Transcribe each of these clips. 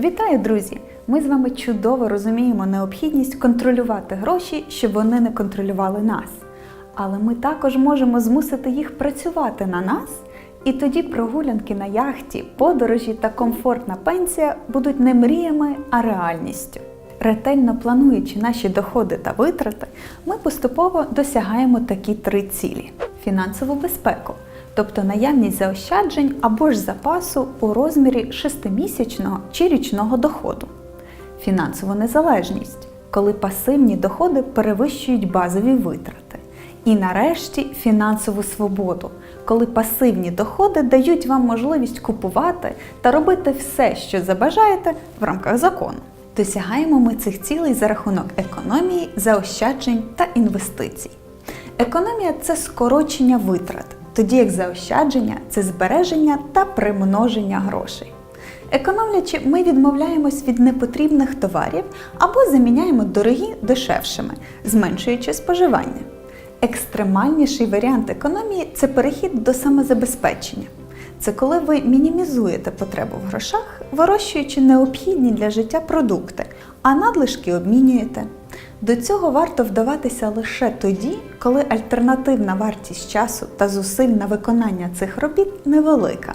Вітаю, друзі! Ми з вами чудово розуміємо необхідність контролювати гроші, щоб вони не контролювали нас. Але ми також можемо змусити їх працювати на нас, і тоді прогулянки на яхті, подорожі та комфортна пенсія будуть не мріями, а реальністю. Ретельно плануючи наші доходи та витрати, ми поступово досягаємо такі три цілі: фінансову безпеку, тобто наявність заощаджень або ж запасу у розмірі 6-місячного чи річного доходу, фінансову незалежність, коли пасивні доходи перевищують базові витрати. І нарешті фінансову свободу, коли пасивні доходи дають вам можливість купувати та робити все, що забажаєте в рамках закону. Досягаємо ми цих цілей за рахунок економії, заощаджень та інвестицій. Економія це скорочення витрат, тоді як заощадження це збереження та примноження грошей. Економлячи, ми відмовляємось від непотрібних товарів або заміняємо дорогі дешевшими, зменшуючи споживання. Екстремальніший варіант економії це перехід до самозабезпечення. Це коли ви мінімізуєте потребу в грошах, вирощуючи необхідні для життя продукти, а надлишки обмінюєте. До цього варто вдаватися лише тоді, коли альтернативна вартість часу та зусиль на виконання цих робіт невелика.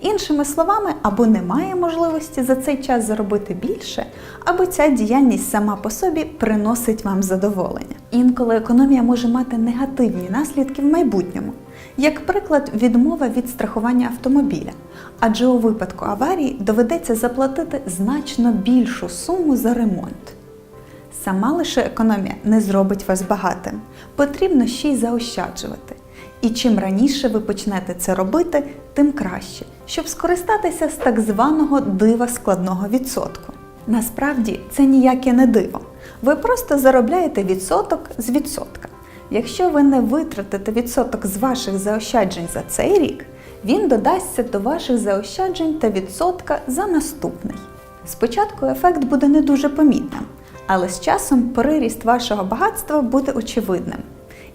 Іншими словами, або немає можливості за цей час заробити більше, або ця діяльність сама по собі приносить вам задоволення. Інколи економія може мати негативні наслідки в майбутньому, як приклад, відмова від страхування автомобіля, адже у випадку аварії доведеться заплатити значно більшу суму за ремонт. Сама лише економія не зробить вас багатим, потрібно ще й заощаджувати. І чим раніше ви почнете це робити, тим краще, щоб скористатися з так званого дива складного відсотку. Насправді це ніяке не диво. Ви просто заробляєте відсоток з відсотка. Якщо ви не витратите відсоток з ваших заощаджень за цей рік, він додасться до ваших заощаджень та відсотка за наступний. Спочатку ефект буде не дуже помітним, але з часом приріст вашого багатства буде очевидним.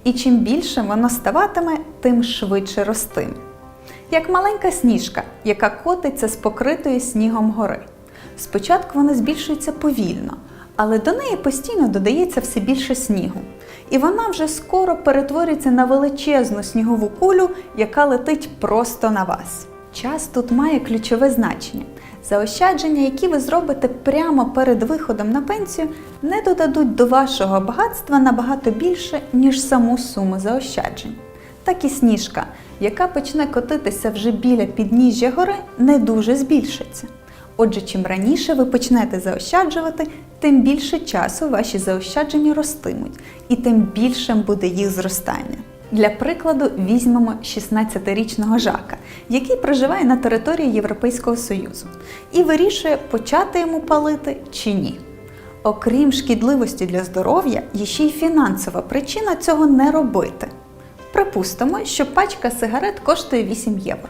І чим більше воно ставатиме, тим швидше ростиме. Як маленька сніжка, яка котиться з покритої снігом гори. Спочатку вона збільшується повільно, але до неї постійно додається все більше снігу. І вона вже скоро перетвориться на величезну снігову кулю, яка летить просто на вас. Час тут має ключове значення. Заощадження, які ви зробите прямо перед виходом на пенсію, не додадуть до вашого багатства набагато більше, ніж саму суму заощаджень. Так і сніжка, яка почне котитися вже біля підніжжя гори, не дуже збільшиться. Отже, чим раніше ви почнете заощаджувати, тим більше часу ваші заощадження ростимуть, і тим більшим буде їх зростання. Для прикладу, візьмемо 16-річного Жака, який проживає на території Європейського Союзу, і вирішує, почати йому палити чи ні. Окрім шкідливості для здоров'я, є ще й фінансова причина цього не робити. Припустимо, що пачка сигарет коштує 8 євро.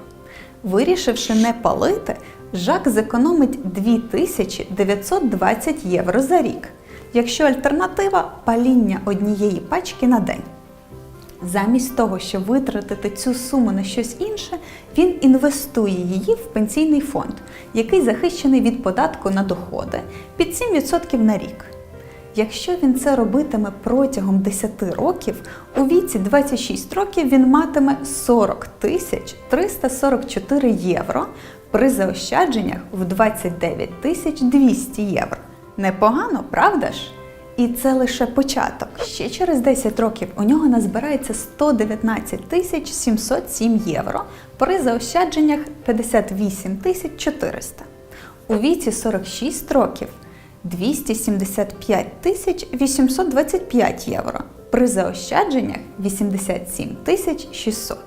Вирішивши не палити, Жак зекономить 2920 євро за рік, якщо альтернатива паління однієї пачки на день. Замість того, щоб витратити цю суму на щось інше, він інвестує її в пенсійний фонд, який захищений від податку на доходи під 7% на рік. Якщо він це робитиме протягом 10 років, у віці 26 років він матиме 40 тисяч 344 євро при заощадженнях в 29 тисяч 200 євро. Непогано, правда ж? І це лише початок. Ще через 10 років у нього назбирається 119 тисяч 707 євро при заощадженнях 58 тисяч 400. У віці 46 років 275 тисяч 825 євро при заощадженнях 87 тисяч 600.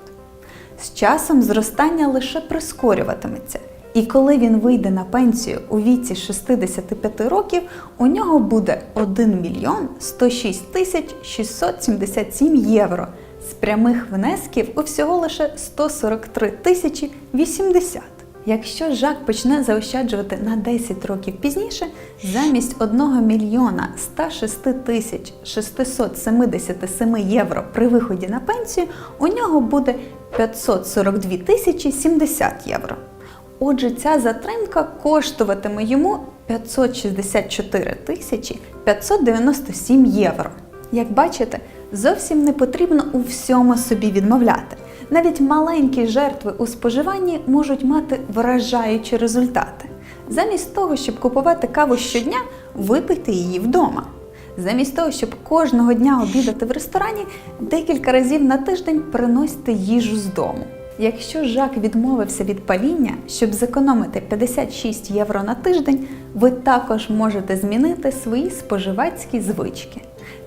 З часом зростання лише прискорюватиметься. І коли він вийде на пенсію у віці 65 років, у нього буде 1 мільйон 106 тисяч 677 євро з прямих внесків у всього лише 143 тисячі 80. Якщо Жак почне заощаджувати на 10 років пізніше, замість 1 мільйона 106 тисяч 677 євро при виході на пенсію, у нього буде 542 тисячі 70 євро. Отже, ця затримка коштуватиме йому 564 тисячі 597 євро. Як бачите, зовсім не потрібно у всьому собі відмовляти. Навіть маленькі жертви у споживанні можуть мати вражаючі результати. Замість того, щоб купувати каву щодня, випийте її вдома. Замість того, щоб кожного дня обідати в ресторані, декілька разів на тиждень приносьте їжу з дому. Якщо Жак відмовився від паління, щоб зекономити 56 євро на тиждень, ви також можете змінити свої споживацькі звички.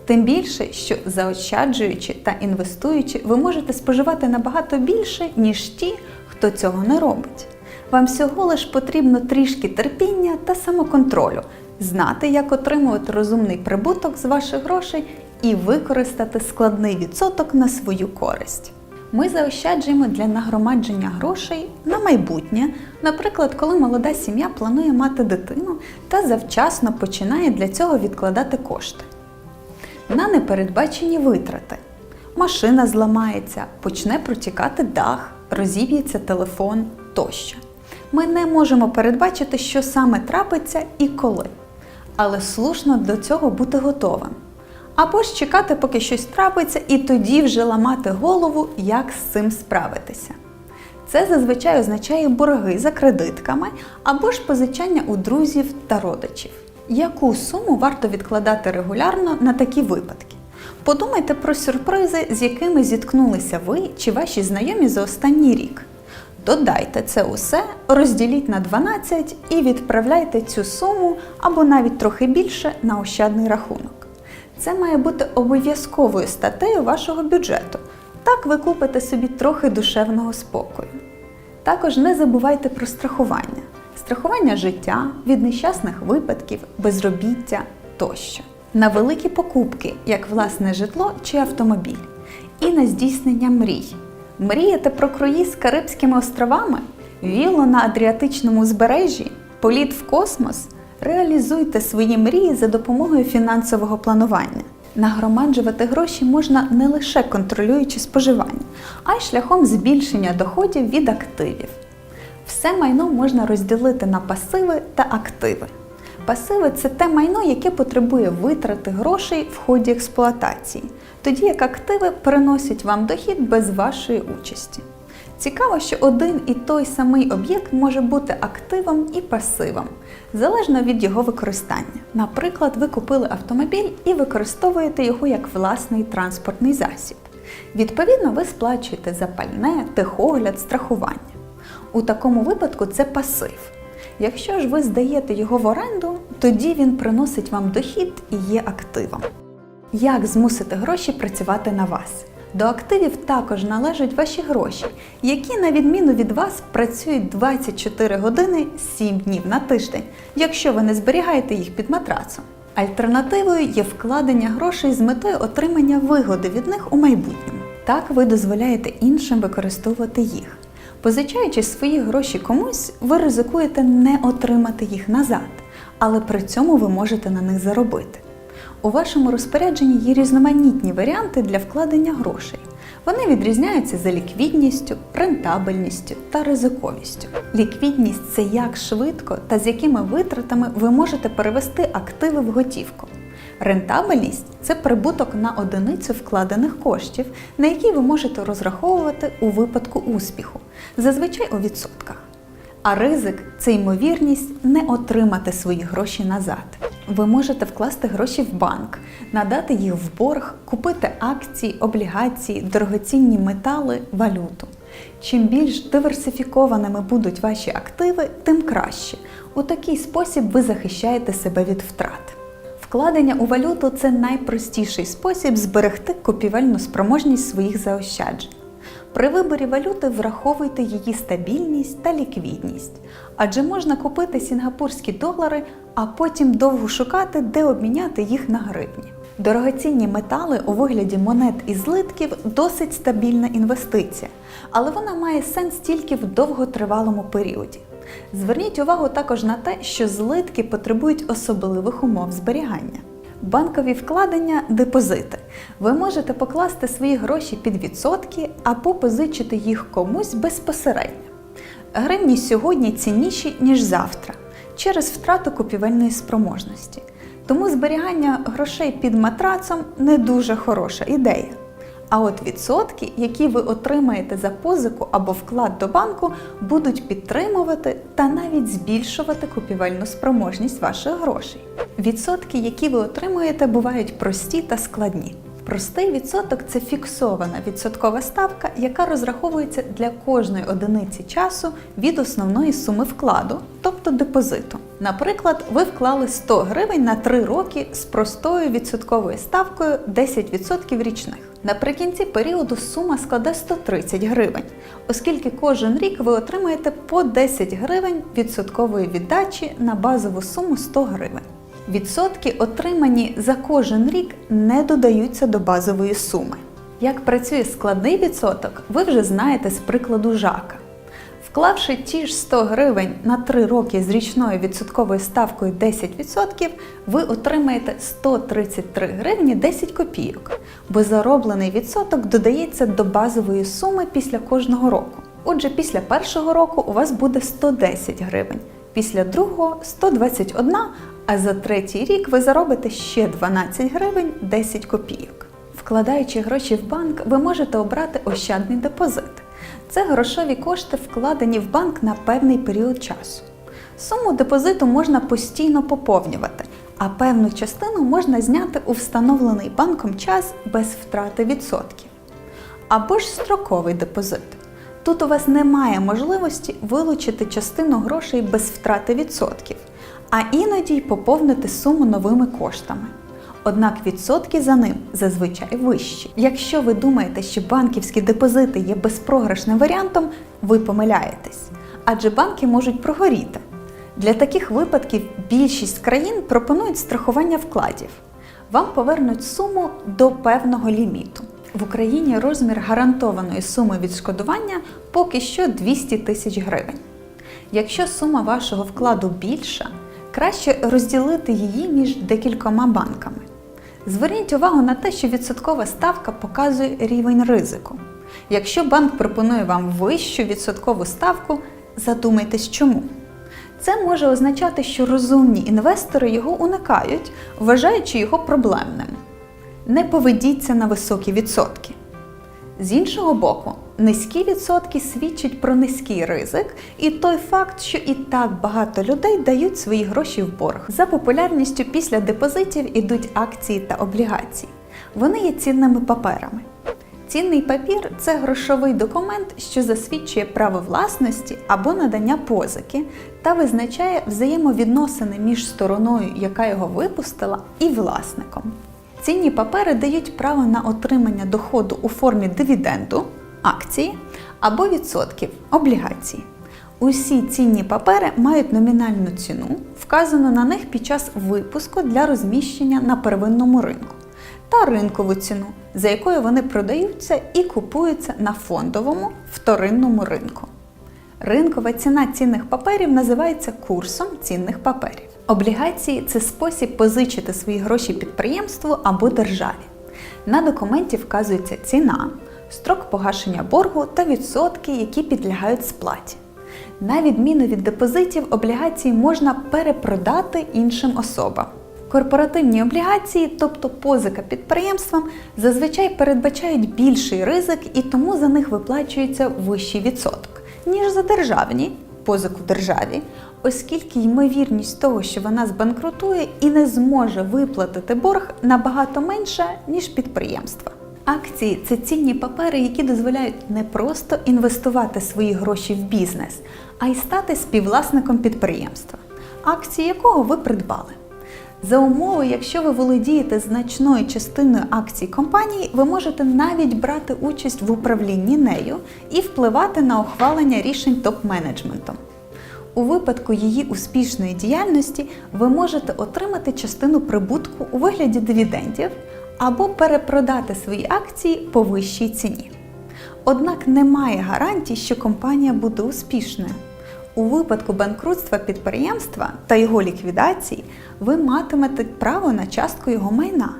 Тим більше, що заощаджуючи та інвестуючи, ви можете споживати набагато більше, ніж ті, хто цього не робить. Вам всього лиш потрібно трішки терпіння та самоконтролю, знати, як отримувати розумний прибуток з ваших грошей і використати складний відсоток на свою користь. Ми заощаджуємо для нагромадження грошей на майбутнє, наприклад, коли молода сім'я планує мати дитину та завчасно починає для цього відкладати кошти. На непередбачені витрати. Машина зламається, почне протікати дах, розіб'ється телефон тощо. Ми не можемо передбачити, що саме трапиться і коли, але слушно до цього бути готовим. Або ж чекати, поки щось трапиться, і тоді вже ламати голову, як з цим справитися. Це зазвичай означає борги за кредитками або ж позичання у друзів та родичів. Яку суму варто відкладати регулярно на такі випадки? Подумайте про сюрпризи, з якими зіткнулися ви чи ваші знайомі за останній рік. Додайте це усе, розділіть на 12 і відправляйте цю суму або навіть трохи більше на ощадний рахунок. Це має бути обов'язковою статтею вашого бюджету. Так ви купите собі трохи душевного спокою. Також не забувайте про страхування: страхування життя від нещасних випадків, безробіття тощо. На великі покупки, як власне житло чи автомобіль, і на здійснення мрій. Мрієте про круїз з Карибськими островами, віллу на Адріатичному узбережжі, політ в космос. Реалізуйте свої мрії за допомогою фінансового планування. Нагромаджувати гроші можна не лише контролюючи споживання, а й шляхом збільшення доходів від активів. Все майно можна розділити на пасиви та активи. Пасиви це те майно, яке потребує витрати грошей в ході експлуатації, тоді як активи приносять вам дохід без вашої участі. Цікаво, що один і той самий об'єкт може бути активом і пасивом, залежно від його використання. Наприклад, ви купили автомобіль і використовуєте його як власний транспортний засіб. Відповідно, ви сплачуєте за пальне, техогляд, страхування. У такому випадку це пасив. Якщо ж ви здаєте його в оренду, тоді він приносить вам дохід і є активом. Як змусити гроші працювати на вас? До активів також належать ваші гроші, які, на відміну від вас, працюють 24 години 7 днів на тиждень, якщо ви не зберігаєте їх під матрацом. Альтернативою є вкладення грошей з метою отримання вигоди від них у майбутньому. Так ви дозволяєте іншим використовувати їх. Позичаючи свої гроші комусь, ви ризикуєте не отримати їх назад, але при цьому ви можете на них заробити. У вашому розпорядженні є різноманітні варіанти для вкладення грошей. Вони відрізняються за ліквідністю, рентабельністю та ризиковістю. Ліквідність це як швидко та з якими витратами ви можете перевести активи в готівку. Рентабельність це прибуток на одиницю вкладених коштів, на які ви можете розраховувати у випадку успіху, зазвичай у відсотках. А ризик це ймовірність не отримати свої гроші назад. Ви можете вкласти гроші в банк, надати їх в борг, купити акції, облігації, дорогоцінні метали, валюту. Чим більш диверсифікованими будуть ваші активи, тим краще. У такий спосіб ви захищаєте себе від втрат. Вкладення у валюту це найпростіший спосіб зберегти купівельну спроможність своїх заощаджень. При виборі валюти враховуйте її стабільність та ліквідність, адже можна купити сінгапурські долари, а потім довго шукати, де обміняти їх на гривні. Дорогоцінні метали у вигляді монет і злитків досить стабільна інвестиція, але вона має сенс тільки в довготривалому періоді. Зверніть увагу також на те, що злитки потребують особливих умов зберігання. Банкові вкладення депозити. Ви можете покласти свої гроші під відсотки або позичити їх комусь безпосередньо. Гривні сьогодні цінніші, ніж завтра, через втрату купівельної спроможності. Тому зберігання грошей під матрацом не дуже хороша ідея. А от відсотки, які ви отримаєте за позику або вклад до банку, будуть підтримувати та навіть збільшувати купівельну спроможність ваших грошей. Відсотки, які ви отримуєте, бувають прості та складні. Простий відсоток це фіксована відсоткова ставка, яка розраховується для кожної одиниці часу від основної суми вкладу, тобто депозиту. Наприклад, ви вклали 100 гривень на 3 роки з простою відсотковою ставкою 10% річних. Наприкінці періоду сума складе 130 гривень, оскільки кожен рік ви отримаєте по 10 гривень відсоткової віддачі на базову суму 100 гривень. Відсотки, отримані за кожен рік, не додаються до базової суми. Як працює складний відсоток, ви вже знаєте з прикладу Жака. Вклавши ті ж 100 гривень на 3 роки з річною відсотковою ставкою 10%, ви отримаєте 133 гривні 10 копійок, бо зароблений відсоток додається до базової суми після кожного року. Отже, після першого року у вас буде 110 гривень, після другого 121, а за третій рік ви заробите ще 12 гривень 10 копійок. Вкладаючи гроші в банк, ви можете обрати ощадний депозит. Це грошові кошти, вкладені в банк на певний період часу. Суму депозиту можна постійно поповнювати, а певну частину можна зняти у встановлений банком час без втрати відсотків. Або ж строковий депозит. Тут у вас немає можливості вилучити частину грошей без втрати відсотків, а іноді й поповнити суму новими коштами. Однак відсотки за ним зазвичай вищі. Якщо ви думаєте, що банківські депозити є безпрограшним варіантом, ви помиляєтесь, адже банки можуть прогоріти. Для таких випадків більшість країн пропонують страхування вкладів. Вам повернуть суму до певного ліміту. В Україні розмір гарантованої суми відшкодування поки що 200 тисяч гривень. Якщо сума вашого вкладу більша, краще розділити її між декількома банками. Зверніть увагу на те, що відсоткова ставка показує рівень ризику. Якщо банк пропонує вам вищу відсоткову ставку, задумайтесь чому. Це може означати, що розумні інвестори його уникають, вважаючи його проблемним. Не поведіться на високі відсотки. З іншого боку, низькі відсотки свідчать про низький ризик і той факт, що і так багато людей дають свої гроші в борг. За популярністю після депозитів ідуть акції та облігації. Вони є цінними паперами. Цінний папір це грошовий документ, що засвідчує право власності або надання позики та визначає взаємовідносини між стороною, яка його випустила, і власником. Цінні папери дають право на отримання доходу у формі дивіденду, акції або відсотків облігації. Усі цінні папери мають номінальну ціну, вказану на них під час випуску для розміщення на первинному ринку, та ринкову ціну, за якою вони продаються і купуються на фондовому вторинному ринку. Ринкова ціна цінних паперів називається курсом цінних паперів. Облігації це спосіб позичити свої гроші підприємству або державі. На документі вказується ціна, строк погашення боргу та відсотки, які підлягають сплаті. На відміну від депозитів, облігації можна перепродати іншим особам. Корпоративні облігації, тобто позика підприємствам, зазвичай передбачають більший ризик і тому за них виплачується вищий відсоток, ніж за державні позику державі, оскільки ймовірність того, що вона збанкрутує і не зможе виплатити борг набагато менша, ніж підприємства. Акції це цінні папери, які дозволяють не просто інвестувати свої гроші в бізнес, а й стати співвласником підприємства, акції якого ви придбали. За умови, якщо ви володієте значною частиною акцій компанії, ви можете навіть брати участь в управлінні нею і впливати на ухвалення рішень топ-менеджментом. У випадку її успішної діяльності ви можете отримати частину прибутку у вигляді дивідендів або перепродати свої акції по вищій ціні. Однак немає гарантій, що компанія буде успішною. У випадку банкрутства підприємства та його ліквідації ви матимете право на частку його майна,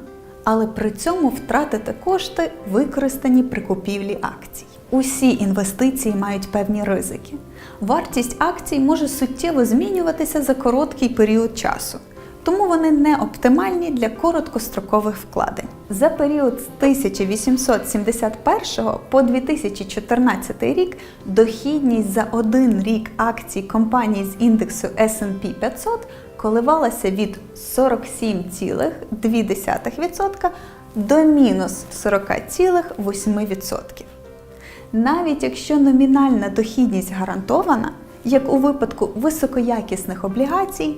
але при цьому втратите кошти, використані при купівлі акцій. Усі інвестиції мають певні ризики. Вартість акцій може суттєво змінюватися за короткий період часу, тому вони не оптимальні для короткострокових вкладень. За період з 1871 по 2014 рік дохідність за один рік акцій компаній з індексу S&P 500 коливалася від 47,2% до мінус 40,8%. Навіть якщо номінальна дохідність гарантована, як у випадку високоякісних облігацій,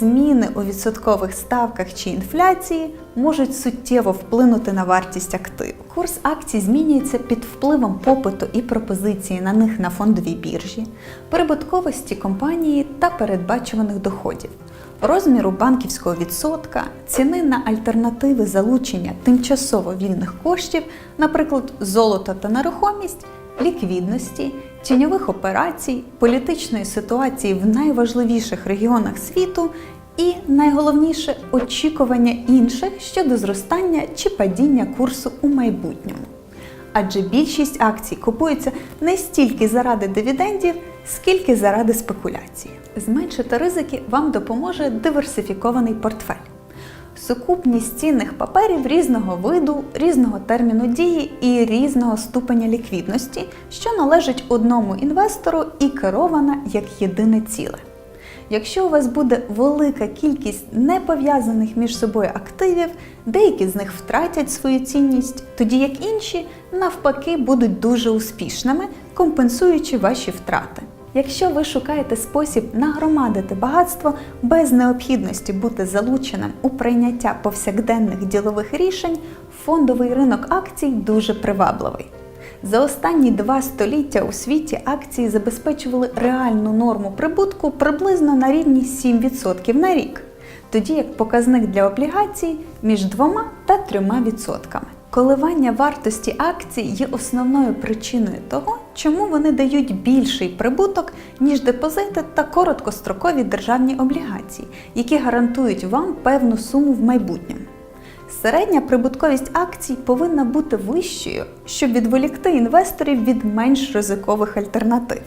зміни у відсоткових ставках чи інфляції можуть суттєво вплинути на вартість активу. Курс акцій змінюється під впливом попиту і пропозиції на них на фондовій біржі, прибутковості компанії та передбачуваних доходів, розміру банківського відсотка, ціни на альтернативи залучення тимчасово вільних коштів, наприклад, золото та нерухомість, ліквідності, тіньових операцій, політичної ситуації в найважливіших регіонах світу і найголовніше очікування інших щодо зростання чи падіння курсу у майбутньому. Адже більшість акцій купуються не стільки заради дивідендів, скільки заради спекуляції. Зменшити ризики вам допоможе диверсифікований портфель. Сукупність цінних паперів різного виду, різного терміну дії і різного ступеня ліквідності, що належить одному інвестору і керована як єдине ціле. Якщо у вас буде велика кількість непов'язаних між собою активів, деякі з них втратять свою цінність, тоді як інші, навпаки, будуть дуже успішними, компенсуючи ваші втрати. Якщо ви шукаєте спосіб нагромадити багатство без необхідності бути залученим у прийняття повсякденних ділових рішень, фондовий ринок акцій дуже привабливий. За останні два століття у світі акції забезпечували реальну норму прибутку приблизно на рівні 7% на рік, тоді як показник для облігацій між 2 та 3%. Коливання вартості акцій є основною причиною того, чому вони дають більший прибуток, ніж депозити та короткострокові державні облігації, які гарантують вам певну суму в майбутньому. Середня прибутковість акцій повинна бути вищою, щоб відволікти інвесторів від менш ризикових альтернатив.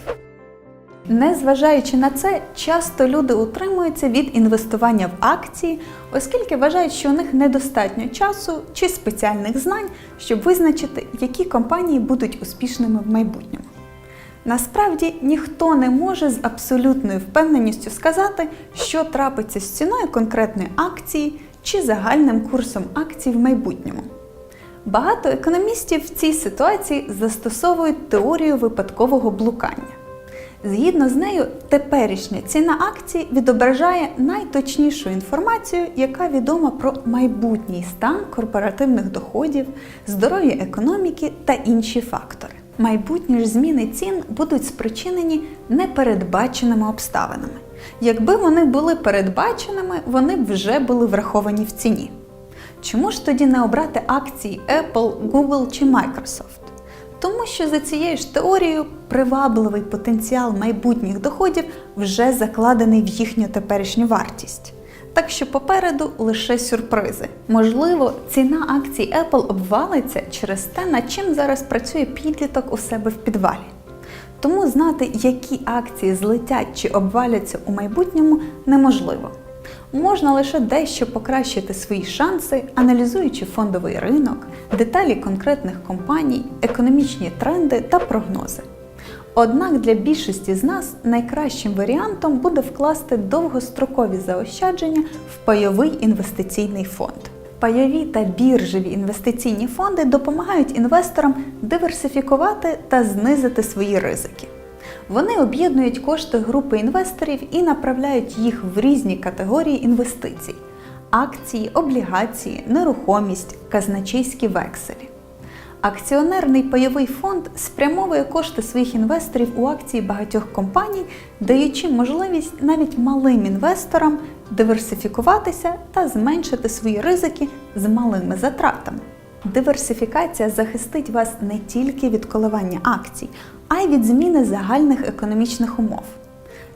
Незважаючи на це, часто люди утримуються від інвестування в акції, оскільки вважають, що у них недостатньо часу чи спеціальних знань, щоб визначити, які компанії будуть успішними в майбутньому. Насправді ніхто не може з абсолютною впевненістю сказати, що трапиться з ціною конкретної акції чи загальним курсом акцій в майбутньому. Багато економістів в цій ситуації застосовують теорію випадкового блукання. Згідно з нею, теперішня ціна акцій відображає найточнішу інформацію, яка відома про майбутній стан корпоративних доходів, здоров'я економіки та інші фактори. Майбутні ж зміни цін будуть спричинені непередбаченими обставинами. Якби вони були передбаченими, вони б вже були враховані в ціні. Чому ж тоді не обрати акції Apple, Google чи Microsoft? Тому що за цією ж теорією привабливий потенціал майбутніх доходів вже закладений в їхню теперішню вартість. Так що попереду лише сюрпризи. Можливо, ціна акцій Apple обвалиться через те, над чим зараз працює підліток у себе в підвалі. Тому знати, які акції злетять чи обваляться у майбутньому, неможливо. Можна лише дещо покращити свої шанси, аналізуючи фондовий ринок, деталі конкретних компаній, економічні тренди та прогнози. Однак для більшості з нас найкращим варіантом буде вкласти довгострокові заощадження в пайовий інвестиційний фонд. Пайові та біржеві інвестиційні фонди допомагають інвесторам диверсифікувати та знизити свої ризики. Вони об'єднують кошти групи інвесторів і направляють їх в різні категорії інвестицій: акції, облігації, нерухомість, казначейські векселі. Акціонерний пайовий фонд спрямовує кошти своїх інвесторів у акції багатьох компаній, даючи можливість навіть малим інвесторам диверсифікуватися та зменшити свої ризики з малими затратами. Диверсифікація захистить вас не тільки від коливання акцій, а й від зміни загальних економічних умов.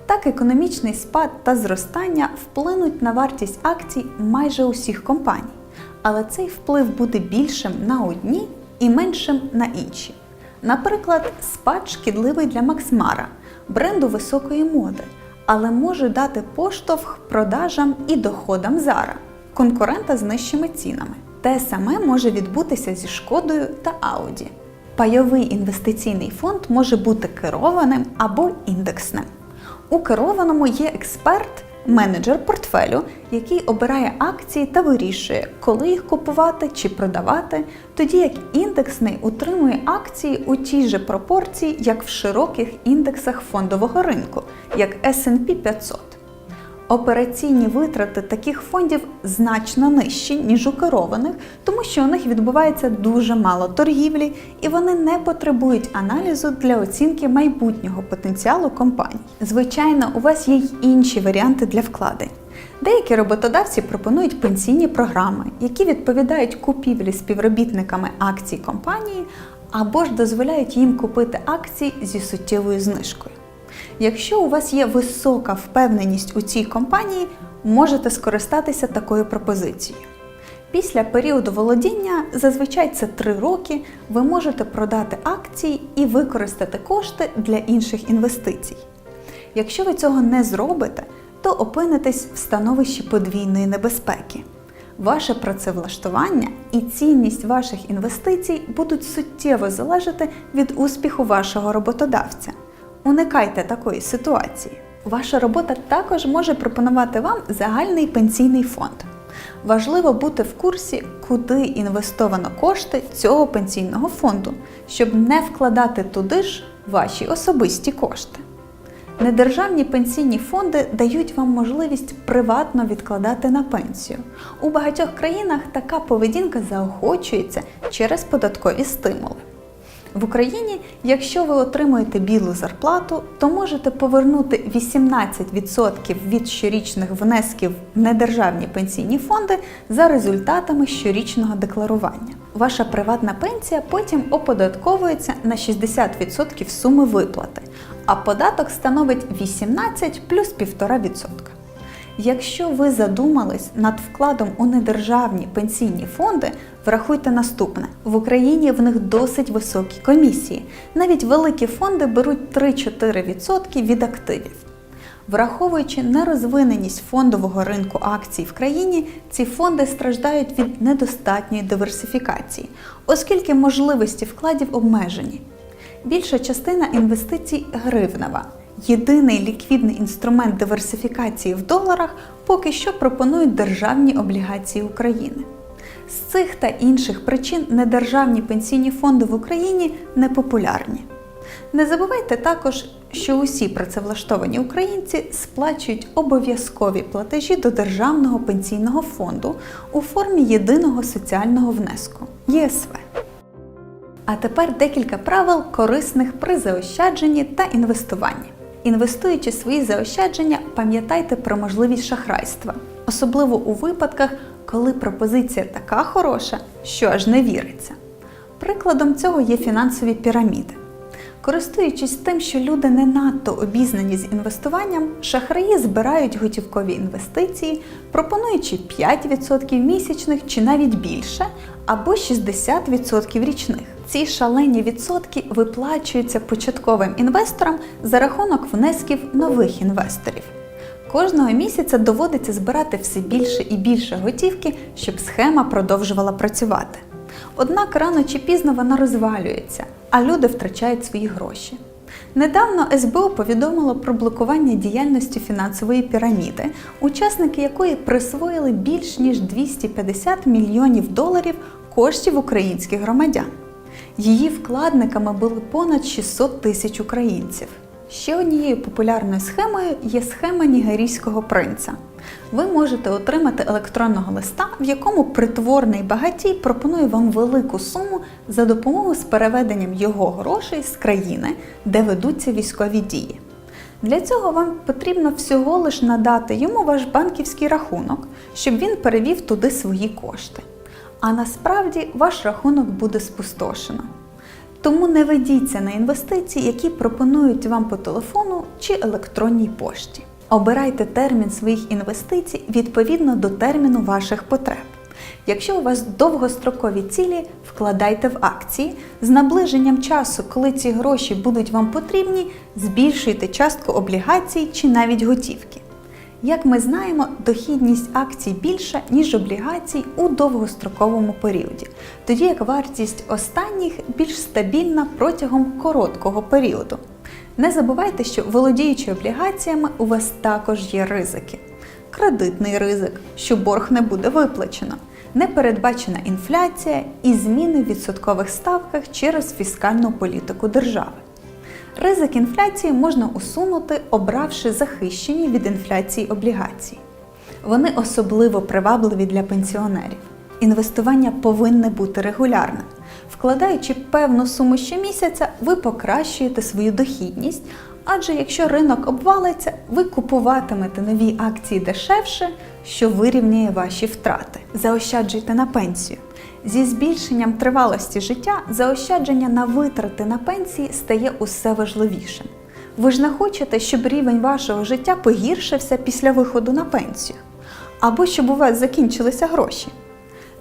Так, економічний спад та зростання вплинуть на вартість акцій майже усіх компаній, але цей вплив буде більшим на одні і меншим на інші. Наприклад, спад шкідливий для Максмара, бренду високої моди, але може дати поштовх продажам і доходам Зара, конкурента з нижчими цінами. Те саме може відбутися зі шкодою та Audi. Пайовий інвестиційний фонд може бути керованим або індексним. У керованому є експерт, менеджер портфелю, який обирає акції та вирішує, коли їх купувати чи продавати, тоді як індексний утримує акції у тій же пропорції, як в широких індексах фондового ринку, як S&P 500. Операційні витрати таких фондів значно нижчі, ніж у керованих, тому що у них відбувається дуже мало торгівлі і вони не потребують аналізу для оцінки майбутнього потенціалу компаній. Звичайно, у вас є й інші варіанти для вкладень. Деякі роботодавці пропонують пенсійні програми, які відповідають купівлі співробітниками акцій компанії або ж дозволяють їм купити акції зі суттєвою знижкою. Якщо у вас є висока впевненість у цій компанії, можете скористатися такою пропозицією. Після періоду володіння, зазвичай це 3 роки, ви можете продати акції і використати кошти для інших інвестицій. Якщо ви цього не зробите, то опинитесь в становищі подвійної небезпеки. Ваше працевлаштування і цінність ваших інвестицій будуть суттєво залежати від успіху вашого роботодавця. Уникайте такої ситуації. Ваша робота також може пропонувати вам загальний пенсійний фонд. Важливо бути в курсі, куди інвестовано кошти цього пенсійного фонду, щоб не вкладати туди ж ваші особисті кошти. Недержавні пенсійні фонди дають вам можливість приватно відкладати на пенсію. У багатьох країнах така поведінка заохочується через податкові стимули. В Україні, якщо ви отримуєте білу зарплату, то можете повернути 18% від щорічних внесків в недержавні пенсійні фонди за результатами щорічного декларування. Ваша приватна пенсія потім оподатковується на 60% суми виплати, а податок становить 18 плюс 1,5%. Якщо ви задумались над вкладом у недержавні пенсійні фонди, врахуйте наступне: в Україні в них досить високі комісії. Навіть великі фонди беруть 3-4% від активів. Враховуючи нерозвиненість фондового ринку акцій в країні, ці фонди страждають від недостатньої диверсифікації, оскільки можливості вкладів обмежені. Більша частина інвестицій гривнева. Єдиний ліквідний інструмент диверсифікації в доларах поки що пропонують державні облігації України. З цих та інших причин недержавні пенсійні фонди в Україні непопулярні. Не забувайте також, що усі працевлаштовані українці сплачують обов'язкові платежі до Державного пенсійного фонду у формі єдиного соціального внеску ЄСВ. А тепер декілька правил корисних при заощадженні та інвестуванні. Інвестуючи свої заощадження, пам'ятайте про можливість шахрайства, особливо у випадках, коли пропозиція така хороша, що аж не віриться. Прикладом цього є фінансові піраміди. Користуючись тим, що люди не надто обізнані з інвестуванням, шахраї збирають готівкові інвестиції, пропонуючи 5% місячних чи навіть більше, або 60% річних. Ці шалені відсотки виплачуються початковим інвесторам за рахунок внесків нових інвесторів. Кожного місяця доводиться збирати все більше і більше готівки, щоб схема продовжувала працювати. Однак рано чи пізно вона розвалюється, а люди втрачають свої гроші. Недавно СБУ повідомило про блокування діяльності фінансової піраміди, учасники якої присвоїли більш ніж 250 мільйонів доларів коштів українських громадян. Її вкладниками були понад 600 тисяч українців. Ще однією популярною схемою є схема нігерійського принца. Ви можете отримати електронного листа, в якому притворний багатій пропонує вам велику суму за допомогою з переведенням його грошей з країни, де ведуться військові дії. Для цього вам потрібно всього лиш надати йому ваш банківський рахунок, щоб він перевів туди свої кошти. А насправді ваш рахунок буде спустошено. Тому не ведіться на інвестиції, які пропонують вам по телефону чи електронній пошті. Обирайте термін своїх інвестицій відповідно до терміну ваших потреб. Якщо у вас довгострокові цілі, вкладайте в акції. З наближенням часу, коли ці гроші будуть вам потрібні, збільшуйте частку облігацій чи навіть готівки. Як ми знаємо, дохідність акцій більша, ніж облігацій у довгостроковому періоді, тоді як вартість останніх більш стабільна протягом короткого періоду. Не забувайте, що володіючи облігаціями, у вас також є ризики. Кредитний ризик, що борг не буде виплачено, непередбачена інфляція і зміни в відсоткових ставках через фіскальну політику держави. Ризик інфляції можна усунути, обравши захищені від інфляції облігації. Вони особливо привабливі для пенсіонерів. Інвестування повинне бути регулярним. Вкладаючи певну суму щомісяця, ви покращуєте свою дохідність, адже якщо ринок обвалиться, ви купуватимете нові акції дешевше, що вирівняє ваші втрати. Заощаджуйте на пенсію. Зі збільшенням тривалості життя заощадження на витрати на пенсії стає усе важливішим. Ви ж не хочете, щоб рівень вашого життя погіршився після виходу на пенсію, або щоб у вас закінчилися гроші.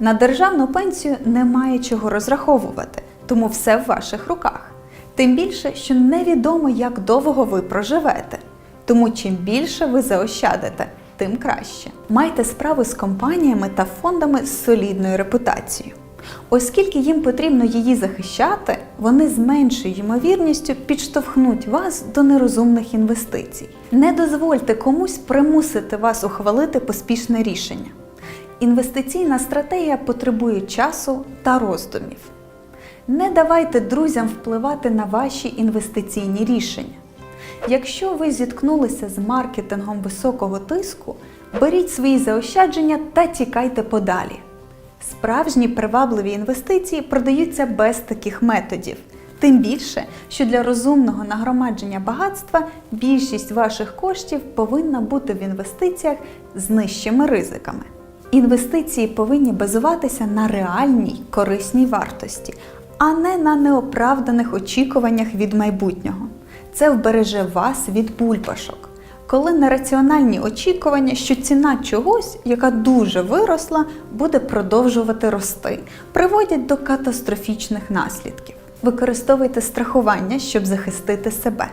На державну пенсію немає чого розраховувати, тому все в ваших руках. Тим більше, що невідомо, як довго ви проживете. Тому чим більше ви заощадите, тим краще. Майте справу з компаніями та фондами з солідною репутацією. Оскільки їм потрібно її захищати, вони з меншою ймовірністю підштовхнуть вас до нерозумних інвестицій. Не дозвольте комусь примусити вас ухвалити поспішне рішення. Інвестиційна стратегія потребує часу та роздумів. Не давайте друзям впливати на ваші інвестиційні рішення. Якщо ви зіткнулися з маркетингом високого тиску, беріть свої заощадження та тікайте подалі. Справжні привабливі інвестиції продаються без таких методів. Тим більше, що для розумного нагромадження багатства більшість ваших коштів повинна бути в інвестиціях з нижчими ризиками. Інвестиції повинні базуватися на реальній корисній вартості, а не на неоправданих очікуваннях від майбутнього. Це вбереже вас від бульбашок. Коли нераціональні очікування, що ціна чогось, яка дуже виросла, буде продовжувати рости, приводять до катастрофічних наслідків. Використовуйте страхування, щоб захистити себе.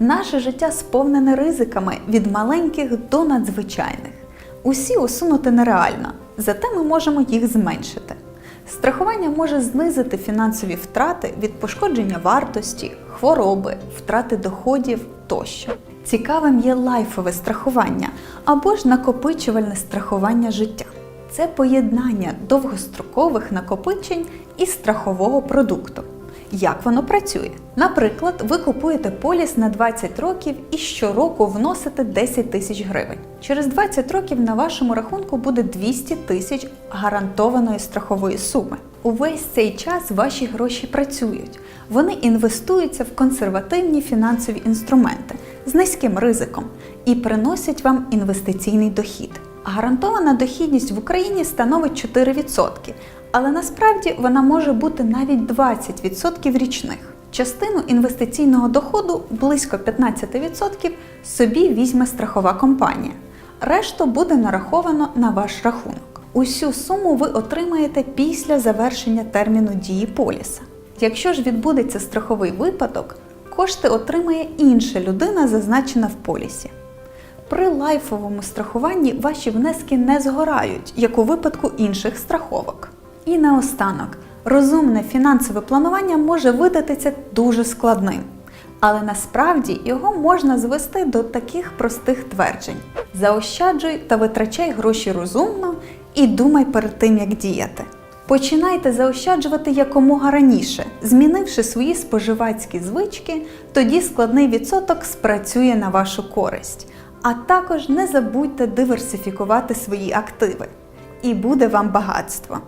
Наше життя сповнене ризиками від маленьких до надзвичайних. Усі усунути нереально, зате ми можемо їх зменшити. Страхування може знизити фінансові втрати від пошкодження вартості, хвороби, втрати доходів тощо. Цікавим є лайфове страхування або ж накопичувальне страхування життя. Це поєднання довгострокових накопичень і страхового продукту. Як воно працює? Наприклад, ви купуєте поліс на 20 років і щороку вносите 10 тисяч гривень. Через 20 років на вашому рахунку буде 200 тисяч гарантованої страхової суми. Увесь цей час ваші гроші працюють. Вони інвестуються в консервативні фінансові інструменти з низьким ризиком і приносять вам інвестиційний дохід. Гарантована дохідність в Україні становить 4%, але насправді вона може бути навіть 20% річних. Частину інвестиційного доходу близько 15% собі візьме страхова компанія. Решту буде нараховано на ваш рахунок. Усю суму ви отримаєте після завершення терміну дії поліса. Якщо ж відбудеться страховий випадок, кошти отримає інша людина, зазначена в полісі. При лайфовому страхуванні ваші внески не згорають, як у випадку інших страховок. І наостанок, розумне фінансове планування може видатися дуже складним, але насправді його можна звести до таких простих тверджень: заощаджуй та витрачай гроші розумно і думай перед тим, як діяти. Починайте заощаджувати якомога раніше, змінивши свої споживацькі звички, тоді складний відсоток спрацює на вашу користь. А також не забудьте диверсифікувати свої активи. І буде вам багатство.